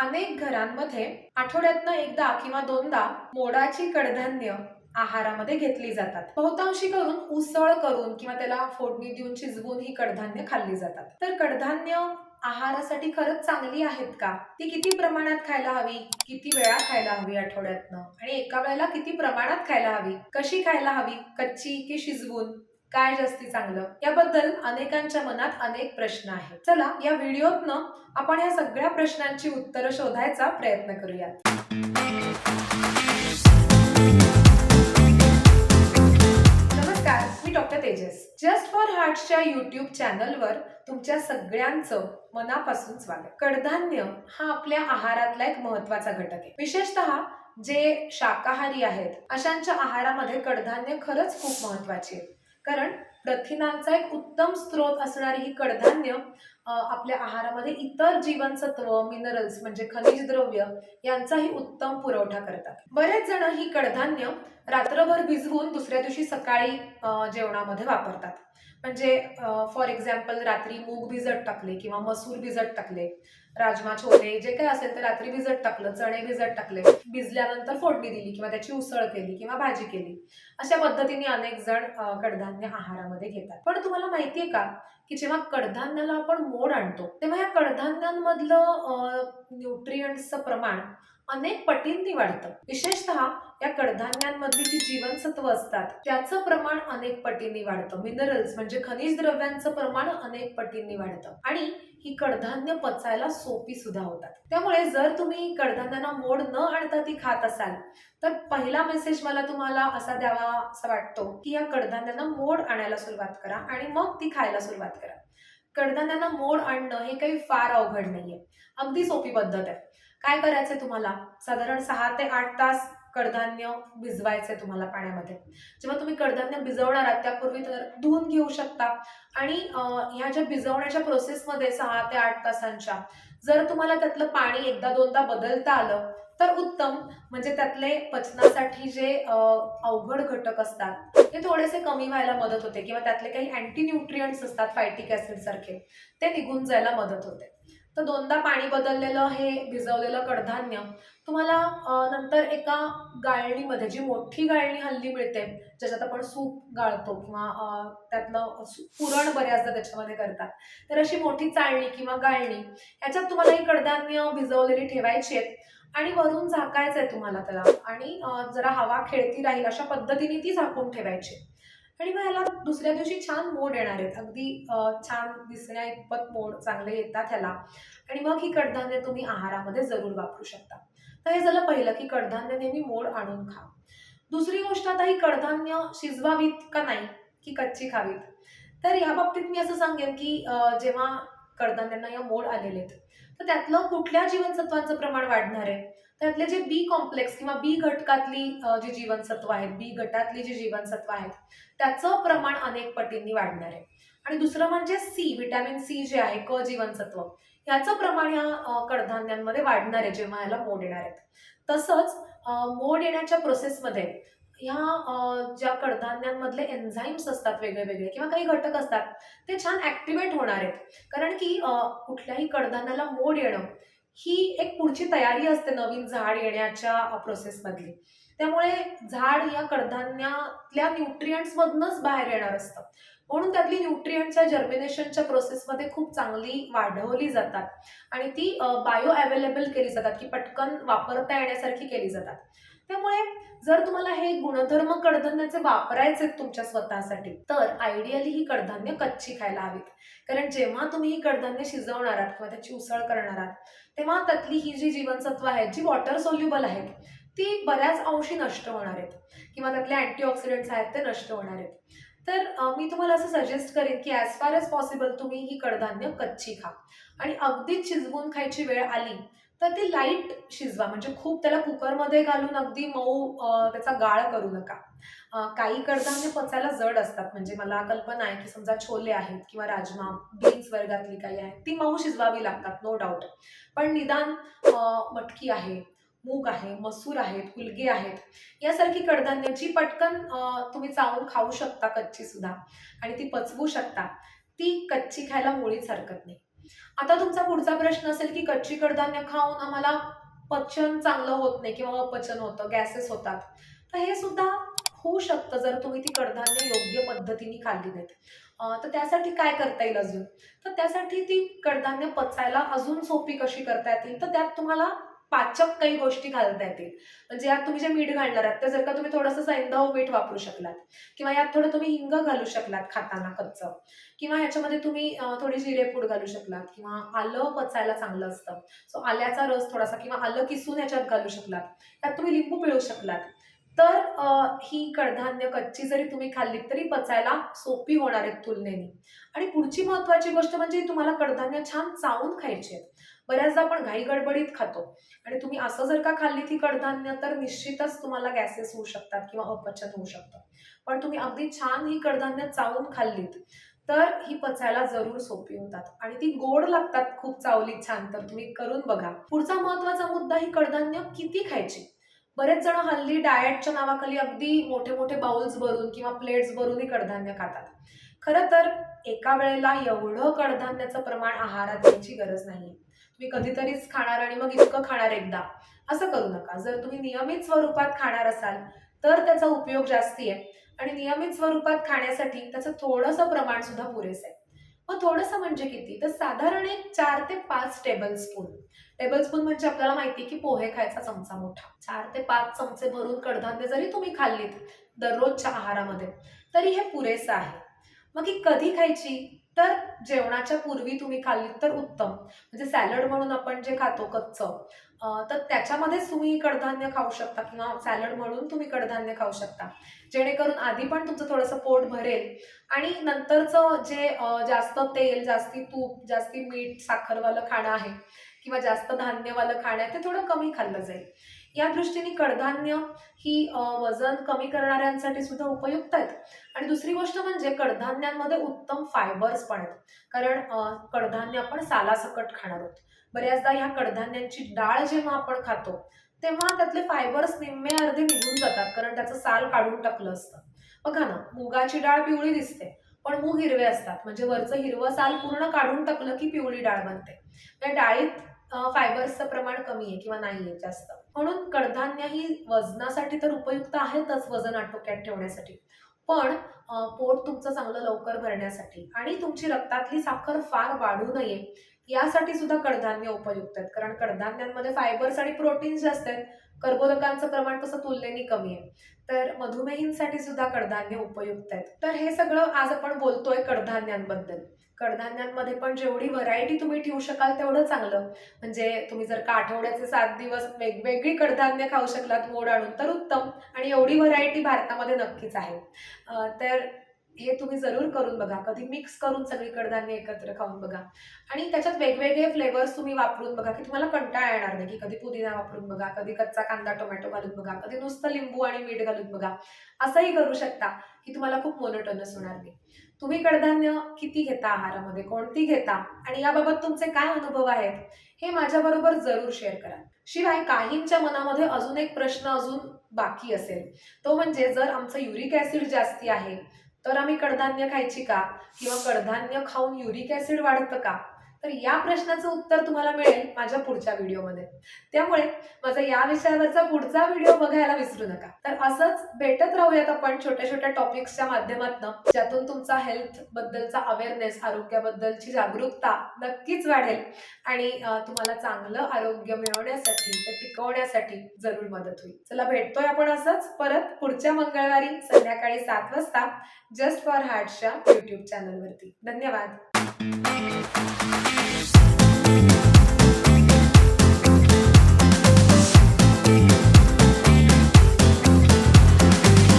अनेक घरांमध्ये आठवड्यातनं एकदा किंवा दोनदा मोडाची कडधान्य आहारामध्ये घेतली जातात. बहुतांशी करून उसळ करून किंवा त्याला फोडणी देऊन शिजवून ही कडधान्य खाल्ली जातात. तर कडधान्य आहारासाठी खरंच चांगली आहेत का? ती किती प्रमाणात खायला हवी? किती वेळा खायला हवी आठवड्यातनं? आणि एका वेळेला किती प्रमाणात खायला हवी? कशी खायला हवी? कच्ची की शिजवून? काय जास्ती चांगलं? याबद्दल अनेकांच्या मनात अनेक प्रश्न आहेत. चला या व्हिडिओतनं आपण या सगळ्या प्रश्नांची उत्तरं शोधायचा प्रयत्न करूयात. नमस्कार मी डॉक्टर तेजस. जस्ट फॉर हार्टच्या युट्यूब चॅनलवर तुमच्या सगळ्यांचं मनापासून स्वागत. कडधान्य हा आपल्या आहारातला एक महत्त्वाचा घटक आहे. विशेषतः जे शाकाहारी आहेत अशांच्या आहारामध्ये कडधान्य खरंच खूप महत्वाची आहे. कारण प्रथिनांचा एक उत्तम स्रोत असणारी ही कडधान्य आपल्या आहारामध्ये इतर जीवनसत्व मिनरल्स म्हणजे खनिज द्रव्य यांचाही उत्तम पुरवठा करतात. बरेच जण ही कडधान्य रात्रभर भिजवून दुसऱ्या दिवशी सकाळी जेवणामध्ये वापरतात. म्हणजे फॉर एक्झाम्पल रात्री मूग भिजत टाकले किंवा मसूर भिजत टाकले. राजमा छोले जे काही असेल ते रात्री भिजत टाकलं चणे भिजत टाकले भिजल्यानंतर फोडणी दिली किंवा त्याची उसळ केली किंवा भाजी केली. अशा पद्धतीने अनेक जण कडधान्य आहारामध्ये घेतात. पण तुम्हाला माहितीये का की जेव्हा कडधान्याला आपण मोड आणतो तेव्हा या कडधान्यांमधलं न्यूट्रियंट्सचं प्रमाण अनेक पटींनी वाढतं. विशेषतः या कडधान्यांमधली जी जीवनसत्व असतात त्याचं प्रमाण अनेक पटींनी वाढतं. मिनरल्स म्हणजे खनिज द्रव्यांचं प्रमाण अनेक पटींनी वाढतं. आणि ही कडधान्य पचायला सोपी सुद्धा होतात. त्यामुळे जर तुम्ही कडधान्यांना मोड न आणता ती खात असाल तर पहिला मेसेज मला तुम्हाला असा द्यावा असा वाटतो की या कडधान्यांना मोड आणायला सुरुवात करा आणि मग ती खायला सुरुवात करा. कडधान्यांना मोड आणणं हे काही फार अवघड नाहीये. अगदी सोपी पद्धत आहे. काय करायचंय तुम्हाला? साधारण सहा ते आठ तास कडधान्य भिजवायचंय तुम्हाला पाण्यामध्ये. जेव्हा तुम्ही कडधान्य भिजवणार आहात त्यापूर्वी तर धुवून घेऊ शकता. आणि ह्या ज्या भिजवण्याच्या प्रोसेसमध्ये सहा ते आठ तासांच्या जर तुम्हाला त्यातलं पाणी एकदा दोनदा बदलता आलं तर उत्तम. म्हणजे त्यातले पचनासाठी जे अवघड घटक असतात ते थोडेसे कमी व्हायला मदत होते. किंवा त्यातले काही अँटी न्यूट्रियंट्स असतात फायटिक ऍसिड सारखे ते निघून जायला मदत होते. तर दोनदा पाणी बदललेलं हे भिजवलेलं कडधान्य तुम्हाला नंतर एका गाळणीमध्ये जी मोठी गाळणी हल्ली मिळते ज्याच्यात आपण सूप गाळतो किंवा त्यातलं पुरण बऱ्याचदा त्याच्यामध्ये करतात. तर अशी मोठी चाळणी किंवा गाळणी ह्याच्यात तुम्हाला ही कडधान्य भिजवलेली ठेवायची आहेत आणि वरून झाकायचं आहे तुम्हाला त्याला. आणि जरा हवा खेळती राहील अशा पद्धतीने ती झाकून ठेवायची आणि मग ह्याला दुसऱ्या दिवशी छान मोड येणार आहेत. अगदी छान दिसण्या इतपत मोड चांगले येतात ह्याला. आणि मग ही कडधान्य तुम्ही आहारामध्ये जरूर वापरू शकता. तर हे झालं पहिलं की कडधान्य नेहमी मोड आणून खा. दुसरी गोष्ट आता ही कडधान्य शिजवावीत का नाही की कच्ची खावीत? तर या बाबतीत मी असं सांगेन की जेव्हा कडधान्यांना या मोड आलेले आहेत तर त्यातलं कुठल्या जीवनसत्वांचं प्रमाण वाढणार आहे? त्यातले जे बी कॉम्प्लेक्स किंवा बी घटकातली जी जीवनसत्व आहेत बी गटातली जी जीवनसत्व आहेत त्याचं प्रमाण अनेक पटींनी वाढणार आहे. आणि दुसरं म्हणजे सी व्हिटॅमिन सी जे आहे क जीवनसत्व ह्याचं प्रमाण या कडधान्यांमध्ये वाढणार आहे जेव्हा याला मोड येणार आहेत. तसंच मोड येण्याच्या प्रोसेसमध्ये ह्या ज्या कडधान्यांमधले एन्झाईम्स असतात वेगळे वेगळे किंवा काही घटक असतात ते छान ॲक्टिवेट होणार आहेत. कारण की कुठल्याही कडधान्याला मोड येणं ही एक पुढची तयारी असते नवीन झाड येण्याच्या प्रोसेसमधली त्यामुळे झाड या कडधान्यातल्या न्यूट्रियंट्समधनच बाहेर येणार असतं. म्हणून त्यातली न्यूट्रियंटच्या जर्मिनेशनच्या प्रोसेसमध्ये खूप चांगली वाढवली जातात. आणि ती बायो अवेलेबल केली जातात की पटकन वापरता येण्यासारखी केली जातात. त्यामुळे जर तुम्हाला हे गुणधर्म कडधान्याचे वापरायचे आहेत तुमच्या स्वतःसाठी तर आयडियली ही कडधान्य कच्ची खायला हवीत. कारण जेव्हा तुम्ही ही कडधान्य शिजवणार आहात किंवा त्याची उसळ करणार आहात तेव्हा त्यातली ही जी जीवनसत्व आहेत जी वॉटर सोल्युबल आहेत ती बऱ्याच अंशी नष्ट होणार आहेत. किंवा त्यातले अँटीऑक्सिडंट्स आहेत ते नष्ट होणार आहेत. तर मी तुम्हाला असं सजेस्ट करेन की ॲज फार एज पॉसिबल तुम्ही ही कडधान्य कच्ची खा. आणि अगदीच शिजवून खायची वेळ आली तर ती लाइट शिजवा. म्हणजे खूप त्याला कुकरमध्ये घालून अगदी मऊ त्याचा गाळ करू नका. काही कडधान्य पचायला जड असतात. म्हणजे मला कल्पना आहे की समजा छोले आहेत किंवा राजमा बीन्स वर्गातली काही आहेत ती मऊ शिजवावी लागतात नो डाऊट पण निदान मटकी आहे मूग आहे मसूर आहेत उलगे आहेत यासारखी कडधान्य जी पटकन तुम्ही चावून खाऊ शकता कच्ची सुद्धा. आणि ती पचवू शकता. ती कच्ची खायला मुळीच हरकत नाही. आता तुमचा पुढचा प्रश्न असेल की कच्ची कडधान्य खाऊन आम्हाला पचन चांगलं होत नाही किंवा अपचन होतं गॅसेस होतात. तर हे सुद्धा होऊ शकतं जर तुम्ही ती कडधान्य योग्य पद्धतीने खाल्ली नाहीत. तर त्यासाठी काय करता येईल अजून? तर त्यासाठी ती कडधान्य पचायला अजून सोपी कशी करता येतील? तर त्यात तुम्हाला पाचक काही गोष्टी घालता येतील. म्हणजे यात तुम्ही जे मीठ घालणार आहात ते जर का तुम्ही थोडंसं सैंधव मीठ वापरू शकलात किंवा यात थोडं तुम्ही हिंग घालू शकलात खाताना कच्चं किंवा ह्याच्यामध्ये तुम्ही थोडी जिरेपूड घालू शकलात किंवा आलं पचायला चांगलं असतं. सो आल्याचा रस थोडासा किंवा आलं किसून याच्यात घालू शकलात. त्यात तुम्ही लिंबू पिळू शकलात. तर ही कडधान्य कच्ची जरी तुम्ही खाल्लीत तरी पचायला सोपी होणार आहेत तुलनेने. आणि पुढची महत्वाची गोष्ट म्हणजे तुम्हाला कडधान्य छान चावून खायची आहेत. बऱ्याचदा आपण घाई गडबडीत खातो. आणि तुम्ही असं जर का खाल्ली ती कडधान्य तर निश्चितच तुम्हाला गॅसेस होऊ शकतात किंवा अपचन होऊ शकतं. पण तुम्ही अगदी छान ही कडधान्य चावून खाल्लीत तर ही पचायला जरूर सोपी होतात. आणि ती गोड लागतात खूप चावली छान तर तुम्ही करून बघा. पुढचा महत्त्वाचा मुद्दा ही कडधान्य किती खायची? बरेच जण हल्ली डाएटच्या नावाखाली अगदी मोठे मोठे बाउल्स भरून किंवा प्लेट्स भरून ही कडधान्य खातात. खरं तर एका वेळेला एवढं कडधान्याचं प्रमाण आहारात घ्यायची गरज नाही तुम्ही कधीतरीच खाणार आणि मग इतकं खाणार एकदा असं करू नका. जर तुम्ही नियमित स्वरूपात खाणार असाल तर त्याचा उपयोग जास्ती आहे. आणि नियमित स्वरूपात खाण्यासाठी त्याचं थोडंसं प्रमाण सुद्धा पुरेसं आहे. मग थोडंसं म्हणजे किती? तर साधारण एक चार ते पाच टेबल स्पून टेबल स्पून म्हणजे आपल्याला माहिती की पोहे खायचा चमचा मोठा. चार ते पाच चमचे भरून कडधान्य जरी तुम्ही खाल्लीत दररोजच्या आहारामध्ये तरी हे पुरेसं आहे. मग ही कधी खायची? तर जेवणाच्या पूर्वी तुम्ही खाल्लीत तर उत्तम. म्हणजे सॅलड म्हणून आपण जे खातो कच्चं तर त्याच्यामध्येच तुम्ही कडधान्य खाऊ शकता किंवा सॅलड म्हणून तुम्ही कडधान्य खाऊ शकता. जेणेकरून आधी पण तुमचं थोडंसं पोट भरेल आणि नंतरचं जे जास्त तेल जास्ती तूप जास्ती मीठ साखरवालं खाणं आहे किंवा जास्त धान्यवालं खाणं आहे ते थोडं कमी खाल्लं जाईल. या दृष्टीने कडधान्य ही वजन कमी करणाऱ्यांसाठी सुद्धा उपयुक्त आहेत. आणि दुसरी गोष्ट म्हणजे कडधान्यांमध्ये उत्तम फायबर्स पण आहेत. कारण कडधान्य आपण सालासकट खाणार आहोत. बऱ्याचदा ह्या कडधान्यांची डाळ जेव्हा आपण खातो तेव्हा त्यातले फायबर्स निम्मे अर्धे निघून जातात. कारण त्याचं साल काढून टाकलं असतं. बघा ना मुगाची डाळ पिवळी दिसते पण मूग हिरवे असतात. म्हणजे वरचं हिरवं साल पूर्ण काढून टाकलं की पिवळी डाळ बनते. त्या डाळीत फायबर्सचं प्रमाण कमी आहे किंवा नाही आहे जास्त. म्हणून कडधान्य ही वजनासाठी तर उपयुक्त आहेतच वजन आटोक्यात ठेवण्यासाठी. पण पोट तुमचं चांगलं लवकर भरण्यासाठी आणि तुमची रक्तातली साखर फार वाढू नये यासाठी सुद्धा कडधान्य उपयुक्त आहेत. कारण कडधान्यांमध्ये फायबर्स आणि प्रोटीन्स जास्त आहेत कर्बोदकांचं प्रमाण तसं तुलनेने कमी आहे. तर मधुमेहींसाठी सुद्धा कडधान्य उपयुक्त आहेत. तर हे सगळं आज आपण बोलतोय कडधान्यांबद्दल. कडधान्यांमध्ये पण जेवढी व्हरायटी तुम्ही ठेवू शकाल तेवढं चांगलं. म्हणजे तुम्ही जर का आठवड्याचे सात दिवस वेगवेगळी कडधान्य खाऊ शकलात मोड आणून तर उत्तम. आणि एवढी व्हरायटी भारतामध्ये नक्कीच आहे. तर हे तुम्ही जरूर करून बघा. कधी मिक्स करून सगळी कडधान्य एकत्र खाऊन बघा. आणि त्याच्यात वेगवेगळे फ्लेवर्स तुम्ही वापरून बघा की तुम्हाला कंटाळा येणार नाही की कधी पुदिना वापरून बघा कधी कच्चा कांदा टोमॅटो घालून बघा कधी नुसतं लिंबू आणि मीठ घालून बघा. असंही करू शकता की तुम्हाला खूप मोनोटोनस होणार नाही. तुम्ही कडधान्य किती घेता आहारामध्ये कोणती घेता आणि याबाबत तुमचे काय अनुभव आहेत हे माझ्याबरोबर जरूर शेअर करा. शिवाय काहींच्या मनामध्ये अजून एक प्रश्न अजून बाकी असेल. तो म्हणजे जर आमचं युरिक ऍसिड जास्ती आहे तर आम्ही कडधान्य खायची का? किंवा कडधान्य खाऊन युरिक ऍसिड वाढतं का? तर या प्रश्नाचं उत्तर तुम्हाला मिळेल माझ्या पुढच्या व्हिडिओमध्ये. त्यामुळे माझा या विषयावरचा पुढचा व्हिडिओ बघायला विसरू नका. तर असंच भेटत राहूयात आपण छोट्या छोट्या टॉपिक्सच्या माध्यमातून ज्यातून तुमचा हेल्थ बद्दलचा अवेअरनेस आरोग्याबद्दलची जागरूकता नक्कीच वाढेल आणि तुम्हाला चांगलं आरोग्य मिळवण्यासाठी ते टिकवण्यासाठी जरूर मदत होईल. चला भेटतोय आपण असंच परत पुढच्या मंगळवारी संध्याकाळी सात वाजता जस्ट फॉर हार्टच्या युट्यूब चॅनलवरती धन्यवाद. Música